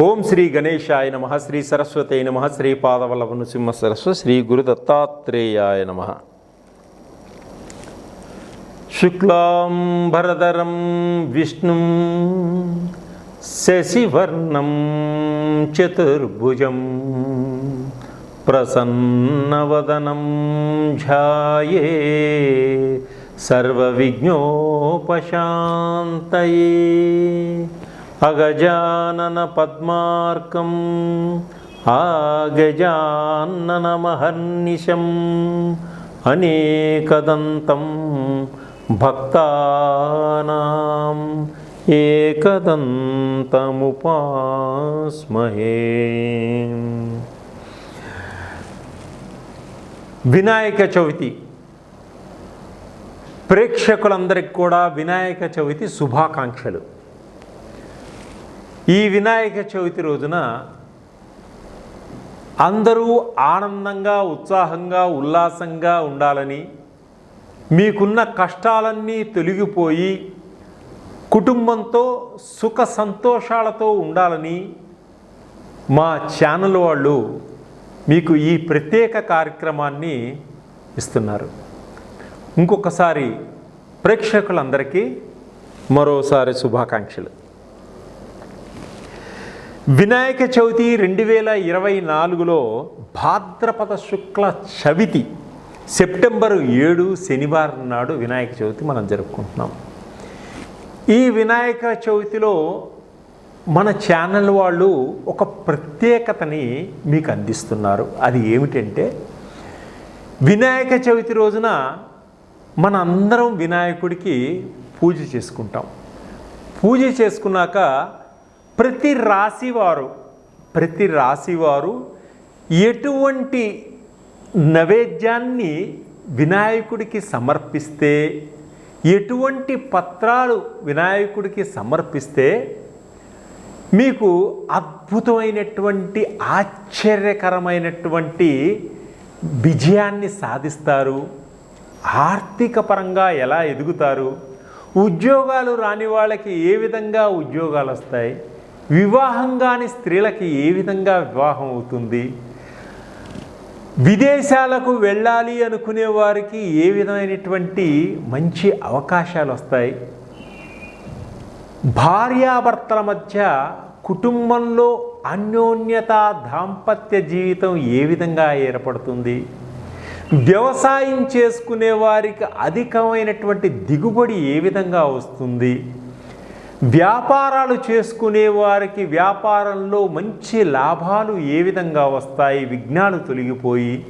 ఓం శ్రీ గణేశాయ నమ శ్రీ సరస్వతి నమ శ్రీ పాదవల్లభ నృసింహ సరస్వ శ్రీ గురు దత్తాత్రేయాయ నమ. శుక్లాం భరదరం విష్ణు శశివర్ణం చతుర్భుజం ప్రసన్నవదనం ఝాయే సర్వవిఘ్నోపశాంతయే. అగజానన పద్మార్కం ఆగజాన్ననమహర్నిశం అనేకదంతం భక్తానాం ఏకదంతముపాస్మహే. వినాయక చవితి. ప్రేక్షకులందరికీ కూడా వినాయక చవితి శుభాకాంక్షలు. ఈ వినాయక చవితి రోజున అందరూ ఆనందంగా ఉత్సాహంగా ఉల్లాసంగా ఉండాలని మీకున్న కష్టాలన్నీ తొలగిపోయి కుటుంబంతో సుఖ సంతోషాలతో ఉండాలని మా ఛానల్ వాళ్ళు మీకు ఈ ప్రత్యేక కార్యక్రమాన్ని ఇస్తున్నారు. ఇంకొకసారి ప్రేక్షకులందరికీ మరోసారి శుభాకాంక్షలు. వినాయక చవితి రెండు వేల ఇరవై నాలుగులో భాద్రపద శుక్ల చవితి సెప్టెంబరు ఏడు శనివారం నాడు వినాయక చవితి మనం జరుపుకుంటున్నాం. ఈ వినాయక చవితిలో మన ఛానల్ వాళ్ళు ఒక ప్రత్యేకతని మీకు అందిస్తున్నారు. అది ఏమిటంటే వినాయక చవితి రోజున మన అందరం వినాయకుడికి పూజ చేసుకుంటాం. పూజ చేసుకున్నాక ప్రతి రాశివారు ప్రతి రాశివారు ఎటువంటి నైవేద్యాన్ని వినాయకుడికి సమర్పిస్తే ఎటువంటి పత్రాలు వినాయకుడికి సమర్పిస్తే మీకు అద్భుతమైనటువంటి ఆశ్చర్యకరమైనటువంటి విజయాన్ని సాధిస్తారు. ఆర్థిక పరంగా ఎలా ఎదుగుతారు? ఉద్యోగాలు రాని వాళ్ళకి ఏ విధంగా ఉద్యోగాలు వస్తాయి వివాహం కాని స్త్రీలకి ఏ విధంగా వివాహం అవుతుంది? విదేశాలకు వెళ్ళాలి అనుకునే వారికి ఏ విధమైనటువంటి మంచి అవకాశాలు వస్తాయి? భార్యాభర్తల మధ్య కుటుంబంలో అన్యోన్యత దాంపత్య జీవితం ఏ విధంగా ఏర్పడుతుంది? వ్యవసాయం చేసుకునే వారికి అధికమైనటువంటి దిగుబడి ఏ విధంగా వస్తుంది? వ్యాపారాలు చేసుకునే వారికి వ్యాపారంలో మంచి లాభాలు ఏ విధంగా వస్తాయి? విఘ్నాలు తొలగిపోయి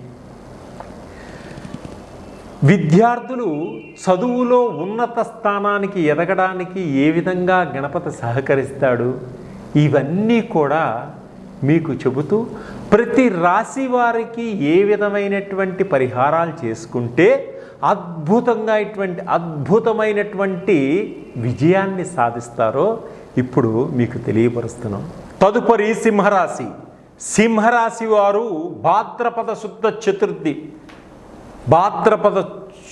విద్యార్థులు చదువులో ఉన్నత స్థానానికి ఎదగడానికి ఏ విధంగా గణపతి సహకరిస్తాడు? ఇవన్నీ కూడా మీకు చెబుతూ ప్రతి రాశి వారికి ఏ విధమైనటువంటి పరిహారాలు చేసుకుంటే అద్భుతంగా ఇటువంటి అద్భుతమైనటువంటి విజయాన్ని సాధిస్తారో ఇప్పుడు మీకు తెలియపరుస్తున్నాం. తదుపరి సింహరాశి. సింహరాశి వారు భాద్రపద శుద్ధ చతుర్థి. భాద్రపద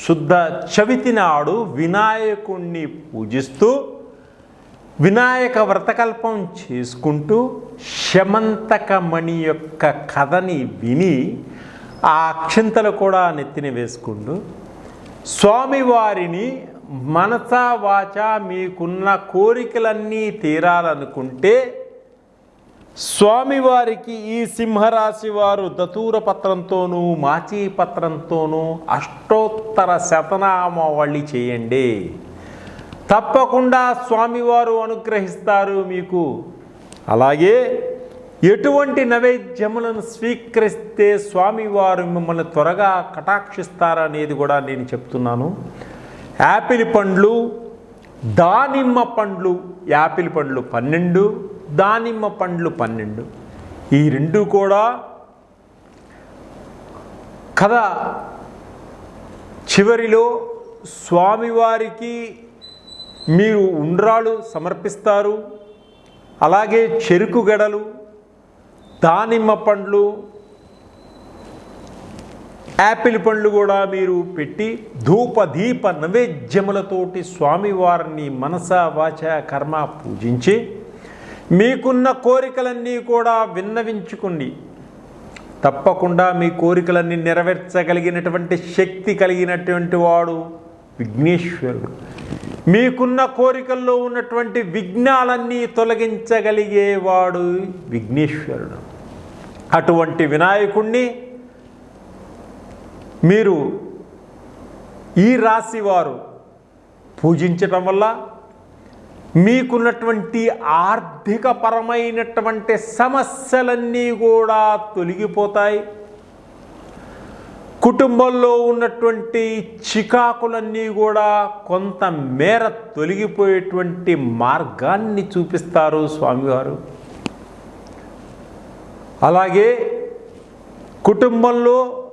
శుద్ధ చవితి నాడు వినాయకుణ్ణి పూజిస్తూ వినాయక వ్రతకల్పం చేసుకుంటూ శమంతకమణి యొక్క కథని విని ఆ అక్షంతలు కూడా నెత్తిన వేసుకుంటూ స్వామివారిని మనసా వాచ మీకున్న కోరికలన్నీ తీరాలనుకుంటే స్వామివారికి ఈ సింహరాశి వారు దతూర పత్రంతోనూ మాచీ పత్రంతోనూ అష్టోత్తర శతనామావళి చేయండి. తప్పకుండా స్వామివారు అనుగ్రహిస్తారు మీకు. అలాగే ఎటువంటి నైవేద్యములను స్వీకరిస్తే స్వామివారు మిమ్మల్ని త్వరగా కటాక్షిస్తారనేది కూడా నేను చెప్తున్నాను. యాపిల్ పండ్లు దానిమ్మ పండ్లు యాపిల్ పండ్లు పన్నెండు దానిమ్మ పండ్లు పన్నెండు. ఈ రెండు కూడా కథ చివరిలో స్వామివారికి మీరు ఉండ్రాలు సమర్పిస్తారు. అలాగే చెరుకు గడలు దానిమ్మ పండ్లు యాపిల్ పండ్లు కూడా మీరు పెట్టి ధూప దీప నైవేద్యములతోటి స్వామివారిని మనస వాచ కర్మ పూజించి మీకున్న కోరికలన్నీ కూడా విన్నవించుకుని తప్పకుండా మీ కోరికలన్నీ నెరవేర్చగలిగినటువంటి శక్తి కలిగినటువంటి వాడు విఘ్నేశ్వరుడు. మీకున్న కోరికల్లో ఉన్నటువంటి విఘ్నాలన్నీ తొలగించగలిగేవాడు విఘ్నేశ్వరుడు. అటువంటి వినాయకుణ్ణి మీరు ఈ రాశి వారు పూజించటం వల్ల మీకున్నటువంటి ఆర్థిక పరమైనటువంటి సమస్యలన్నీ కూడా తొలగిపోతాయి. కుటుంబంలో ఉన్నటువంటి చికాకులన్నీ కూడా కొంత మేర తొలగిపోయేటువంటి మార్గాన్ని చూపిస్తారు స్వామివారు. అలాగే కుటుంబంలో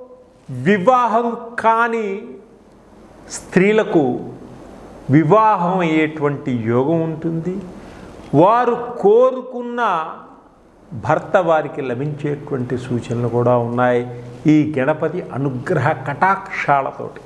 వివాహం కాని స్త్రీలకు వివాహం అయ్యేటువంటి యోగం ఉంటుంది. వారు కోరుకున్న భర్త వారికి లభించేటువంటి సూచనలు కూడా ఉన్నాయి. ఈ గణపతి అనుగ్రహ కటాక్షాలతోటి.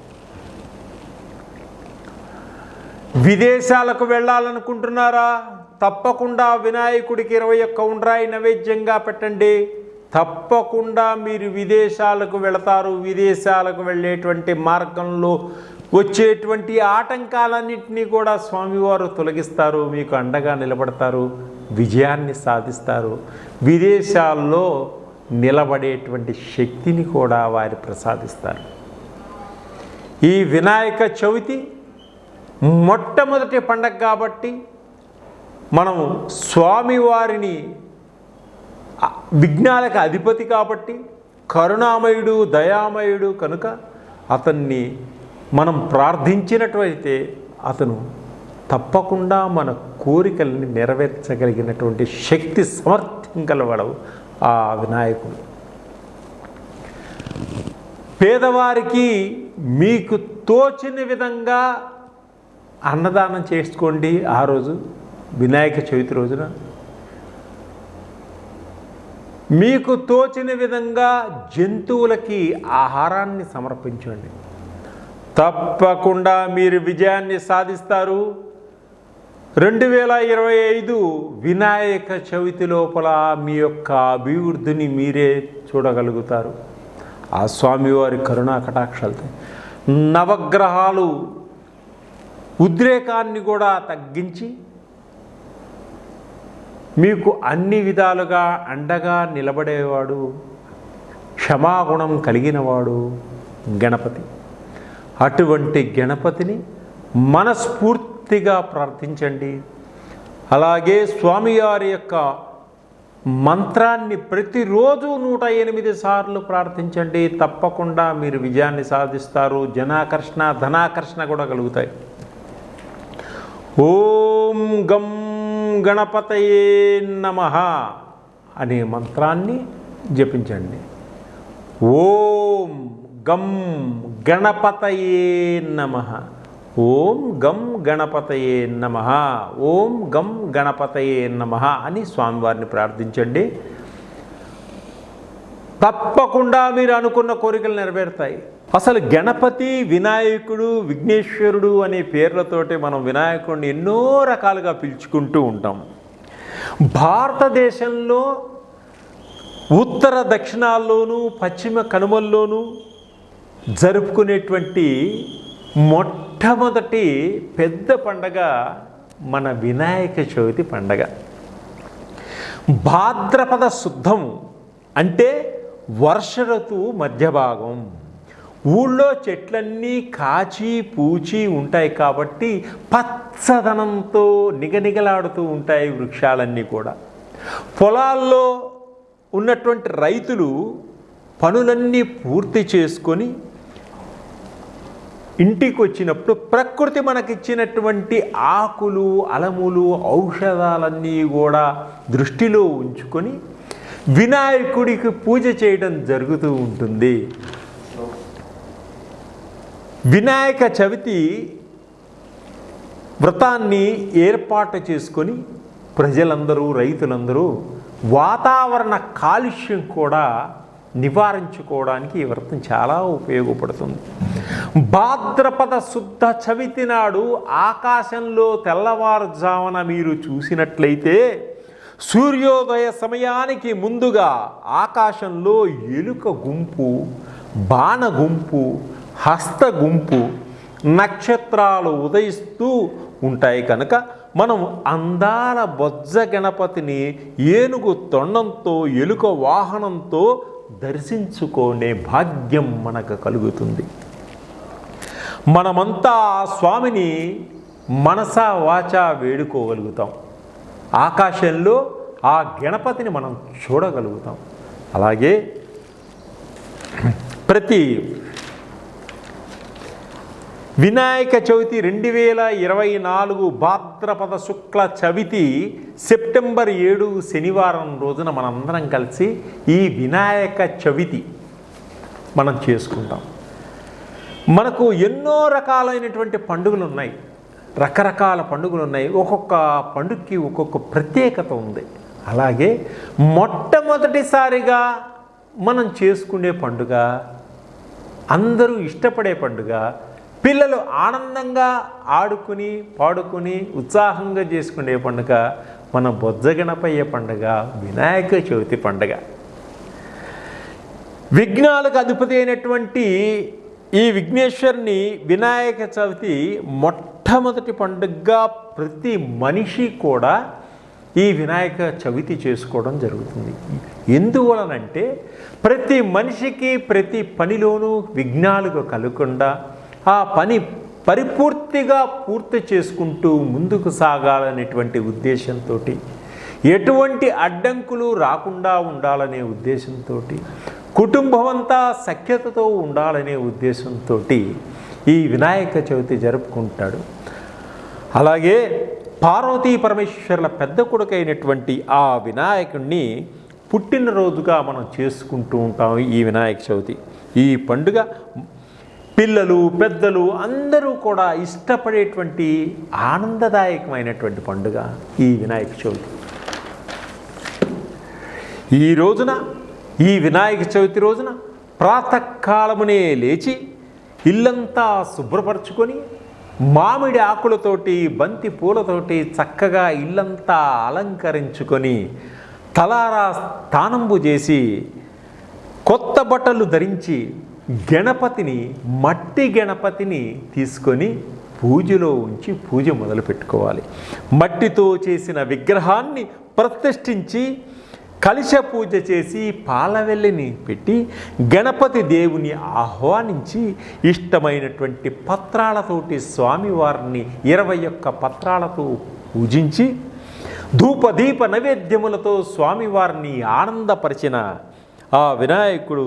విదేశాలకు వెళ్ళాలనుకుంటున్నారా? తప్పకుండా వినాయకుడికి ఇరవై ఒక్క ఉండ్రాయి నైవేద్యంగా పెట్టండి. తప్పకుండా మీరు విదేశాలకు వెళతారు. విదేశాలకు వెళ్ళేటువంటి మార్గంలో వచ్చేటువంటి ఆటంకాలన్నింటినీ కూడా స్వామివారు తొలగిస్తారు. మీకు అండగా నిలబడతారు. విజయాన్ని సాధిస్తారు. విదేశాల్లో నిలబడేటువంటి శక్తిని కూడా వారి ప్రసాదిస్తారు. ఈ వినాయక చవితి మొట్టమొదటి పండగ కాబట్టి మనం స్వామివారిని విఘ్నాలకు అధిపతి కాబట్టి కరుణామయుడు దయామయుడు కనుక అతన్ని మనం ప్రార్థించినట్లయితే అతను తప్పకుండా మన కోరికల్ని నెరవేర్చగలిగినటువంటి శక్తి సమర్థం గలవాడు ఆ వినాయకుడు. పేదవారికి మీకు తోచిన విధంగా అన్నదానం చేసుకోండి ఆ రోజు. వినాయక చవితి రోజున మీకు తోచిన విధంగా జంతువులకి ఆహారాన్ని సమర్పించండి. తప్పకుండా మీరు విజయాన్ని సాధిస్తారు. రెండు వేల ఇరవై ఐదు వినాయక చవితి లోపల మీ యొక్క అభివృద్ధిని మీరే చూడగలుగుతారు. ఆ స్వామివారి కరుణా కటాక్షాలతో. నవగ్రహాలు ఉద్రేకాన్ని కూడా తగ్గించి మీకు అన్ని విధాలుగా అండగా నిలబడేవాడు క్షమాగుణం కలిగినవాడు గణపతి. అటువంటి గణపతిని మనస్ఫూర్తిగా ప్రార్థించండి. అలాగే స్వామివారి యొక్క మంత్రాన్ని ప్రతిరోజు నూట ఎనిమిది సార్లు ప్రార్థించండి. తప్పకుండా మీరు విజయాన్ని సాధిస్తారు. జనాకర్షణ ధనాకర్షణ కూడా కలుగుతాయి. ఓం గం గణపతయే నమ అనే మంత్రాన్ని జపించండి. ఓం గం గణపతయే నమ. ఓం గం గణపతయే నమ. ఓం గం గణపతయే నమ అని స్వామివారిని ప్రార్థించండి. తప్పకుండా మీరు అనుకున్న కోరికలు నెరవేరుతాయి. అసలు గణపతి వినాయకుడు విఘ్నేశ్వరుడు అనే పేర్లతోటి మనం వినాయకుడిని ఎన్నో రకాలుగా పిలుచుకుంటూ ఉంటాం. భారతదేశంలో ఉత్తర దక్షిణాల్లోనూ పశ్చిమ కనుమల్లోనూ జరుపుకునేటువంటి మొట్టమొదటి పెద్ద పండగ మన వినాయక చవితి పండగ. భాద్రపద శుద్ధం అంటే వర్ష ఋతువు మధ్య భాగం ఊళ్ళో చెట్లన్నీ కాచి పూచి ఉంటాయి కాబట్టి పచ్చదనంతో నిగనిగలాడుతూ ఉంటాయి వృక్షాలన్నీ కూడా. పొలాల్లో ఉన్నటువంటి రైతులు పనులన్నీ పూర్తి చేసుకొని ఇంటికి వచ్చినప్పుడు ప్రకృతి మనకిచ్చినటువంటి ఆకులు అలములు ఔషధాలన్నీ కూడా దృష్టిలో ఉంచుకొని వినాయకుడికి పూజ చేయడం జరుగుతూ ఉంటుంది. వినాయక చవితి వ్రతాన్ని ఏర్పాటు చేసుకొని ప్రజలందరూ రైతులందరూ వాతావరణ కాలుష్యం కూడా నివారించుకోవడానికి ఈ వ్రతం చాలా ఉపయోగపడుతుంది. భాద్రపద శుద్ధ చవితి నాడు ఆకాశంలో తెల్లవారుజామున మీరు చూసినట్లయితే సూర్యోదయ సమయానికి ముందుగా ఆకాశంలో ఎలుక గుంపు బాణ గుంపు హస్త గుంపు నక్షత్రాలు ఉదయిస్తూ ఉంటాయి కనుక మనం అందాల బొజ్జ గణపతిని ఏనుగు తొండంతో ఎలుక వాహనంతో దర్శించుకునే భాగ్యం మనకు కలుగుతుంది. మనమంతా ఆ స్వామిని మనసా వాచా వేడుకోగలుగుతాం. ఆకాశంలో ఆ గణపతిని మనం చూడగలుగుతాం. అలాగే ప్రతి వినాయక చవితి రెండు వేల ఇరవై నాలుగు భాద్రపద శుక్ల చవితి సెప్టెంబర్ ఏడు శనివారం రోజున మనందరం కలిసి ఈ వినాయక చవితి మనం చేసుకుంటాం. మనకు ఎన్నో రకాలైనటువంటి పండుగలు ఉన్నాయి. రకరకాల పండుగలు ఉన్నాయి. ఒక్కొక్క పండుగకి ఒక్కొక్క ప్రత్యేకత ఉంది. అలాగే మొట్టమొదటిసారిగా మనం చేసుకునే పండుగ అందరూ ఇష్టపడే పండుగ పిల్లలు ఆనందంగా ఆడుకుని పాడుకుని ఉత్సాహంగా చేసుకునే పండుగ మన బొజ్జగణపయ్య పండుగ వినాయక చవితి పండుగ. విఘ్నాలకు అధిపతి అయినటువంటి ఈ విఘ్నేశ్వరుని వినాయక చవితి మొట్టమొదటి పండుగగా ప్రతి మనిషి కూడా ఈ వినాయక చవితి చేసుకోవడం జరుగుతుంది. ఎందువలనంటే ప్రతి మనిషికి ప్రతి పనిలోనూ విఘ్నాలకు కలగకుండా ఆ పని పరిపూర్తిగా పూర్తి చేసుకుంటూ ముందుకు సాగాలనేటువంటి ఉద్దేశంతో ఎటువంటి అడ్డంకులు రాకుండా ఉండాలనే ఉద్దేశంతో కుటుంబం అంతా సఖ్యతతో ఉండాలనే ఉద్దేశంతో ఈ వినాయక చవితి జరుపుకుంటాడు. అలాగే పార్వతీ పరమేశ్వరుల పెద్ద కొడుకైనటువంటి ఆ వినాయకుడిని పుట్టినరోజుగా మనం చేసుకుంటూ ఉంటాం ఈ వినాయక చవితి. ఈ పండుగ పిల్లలు పెద్దలు అందరూ కూడా ఇష్టపడేటువంటి ఆనందదాయకమైనటువంటి పండుగ ఈ వినాయక చవితి. ఈ రోజున ఈ వినాయక చవితి రోజున ప్రాతకాలమునే లేచి ఇల్లంతా శుభ్రపరచుకొని మామిడి ఆకులతోటి బంతి పూలతోటి చక్కగా ఇల్లంతా అలంకరించుకొని తలారా స్థానంబు చేసి కొత్త బట్టలు ధరించి గణపతిని మట్టి గణపతిని తీసుకొని పూజలో ఉంచి పూజ మొదలు పెట్టుకోవాలి మట్టితో చేసిన విగ్రహాన్ని ప్రతిష్ఠించి కలిశ పూజ చేసి పాలవెల్లిని పెట్టి గణపతి దేవుని ఆహ్వానించి ఇష్టమైనటువంటి పత్రాలతోటి స్వామివారిని ఇరవై ఒక్క పత్రాలతో పూజించి ధూపదీప నైవేద్యములతో స్వామివారిని ఆనందపరిచిన ఆ వినాయకుడు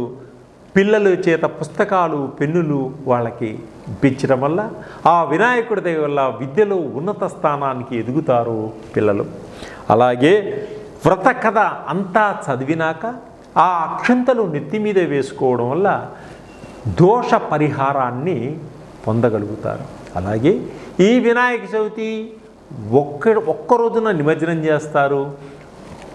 పిల్లల చేత పుస్తకాలు పెన్నులు వాళ్ళకి ఇప్పించడం వల్ల ఆ వినాయకుడి దయ వల్ల విద్యలో ఉన్నత స్థానానికి ఎదుగుతారు పిల్లలు. అలాగే వ్రత కథ అంతా చదివినాక ఆ అక్షంతలు నెత్తి మీద వేసుకోవడం వల్ల దోష పరిహారాన్ని పొందగలుగుతారు. అలాగే ఈ వినాయక చవితి ఒక్క ఒక్క రోజున నిమజ్జనం చేస్తారు.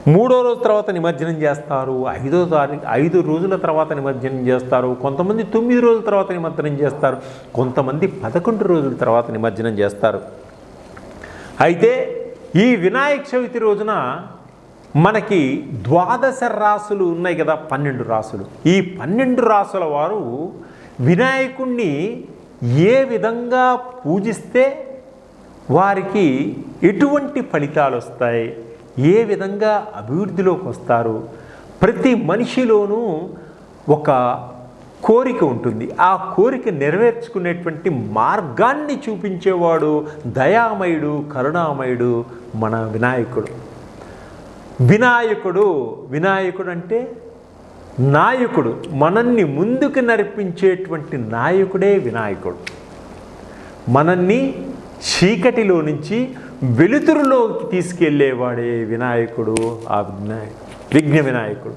మూడో రోజు తర్వాత నిమజ్జనం చేస్తారు. ఐదో తారీఖు ఐదు రోజుల తర్వాత నిమజ్జనం చేస్తారు. కొంతమంది తొమ్మిది రోజుల తర్వాత నిమజ్జనం చేస్తారు. కొంతమంది పదకొండు రోజుల తర్వాత నిమజ్జనం చేస్తారు. అయితే ఈ వినాయక చవితి రోజున మనకి ద్వాదశ రాసులు ఉన్నాయి కదా పన్నెండు రాసులు. ఈ పన్నెండు రాసుల వారు వినాయకుణ్ణి ఏ విధంగా పూజిస్తే వారికి ఎటువంటి ఫలితాలు వస్తాయి ఏ విధంగా అభివృద్ధిలోకి వస్తారు ప్రతి మనిషిలోనూ ఒక కోరిక ఉంటుంది. ఆ కోరిక నెరవేర్చుకునేటువంటి మార్గాన్ని చూపించేవాడు దయామయుడు కరుణామయుడు మన వినాయకుడు. వినాయకుడు వినాయకుడు అంటే నాయకుడు. మనల్ని ముందుకు నడిపించేటువంటి నాయకుడే వినాయకుడు. మనల్ని చీకటిలో నుంచి వెలుతురులోకి తీసుకెళ్ళేవాడే వినాయకుడు ఆ వినాయకుడు విఘ్న వినాయకుడు.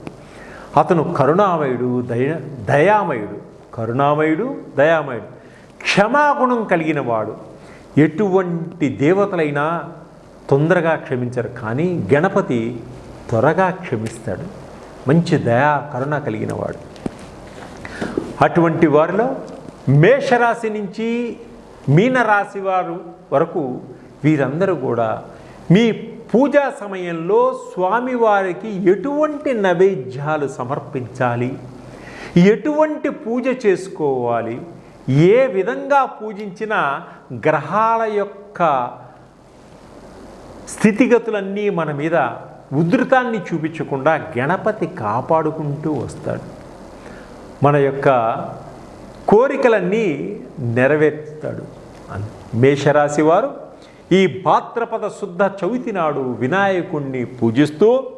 అతను కరుణామయుడు దయ దయామయుడు. కరుణామయుడు దయామయుడు. క్షమాగుణం కలిగిన వాడు ఎటువంటి దేవతలైనా తొందరగా క్షమించరు కానీ గణపతి త్వరగా క్షమిస్తాడు. మంచి దయా కరుణ కలిగిన వాడు అటువంటి వారిలో మేషరాశి నుంచి మీనరాశి వారు వరకు వీరందరూ కూడా మీ పూజా సమయంలో స్వామివారికి ఎటువంటి నైవేద్యాలు సమర్పించాలి? ఎటువంటి పూజ చేసుకోవాలి? ఏ విధంగా పూజించిన గ్రహాల యొక్క స్థితిగతులన్నీ మన మీద ఉధృతాన్ని చూపించకుండా గణపతి కాపాడుకుంటూ వస్తాడు. మన యొక్క కోరికలన్నీ నెరవేర్చుతాడు. మేషరాశి వారు ఈ భాద్రపద శుద్ధ చవితి నాడు వినాయకుణ్ణి పూజిస్తూ